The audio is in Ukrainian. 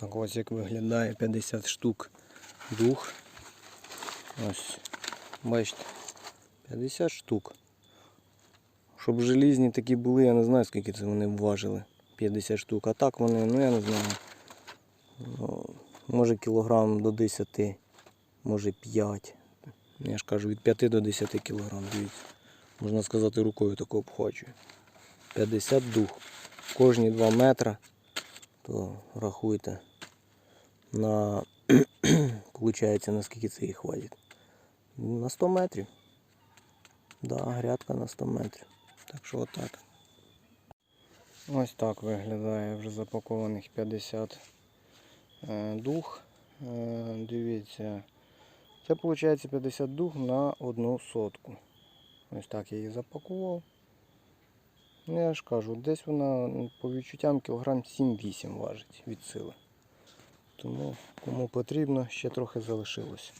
Так ось як виглядає 50 штук дух. Ось, бачите, 50 штук. Щоб желізні такі були, я не знаю скільки це вони важили. 50 штук. А так вони, ну я не знаю. Ну, може кілограм до 10, може 5. Я ж кажу, від 5 до 10 кілограм, дивіться. Можна сказати, рукою таку обхвачую. 50 дух. Кожні 2 метри, то рахуйте на Получається, наскільки це їх хватить. На 100 метрів. Да, грядка на 100 метрів. Так що отак. Ось так виглядає вже запакованих 50 е, дух. Е, дивіться. Це виходить 50 дух на одну сотку. Ось так я її запакував. Ну я ж кажу, десь вона по відчуттям кілограм 7-8 важить від сили. Тому кому потрібно, ще трохи залишилось.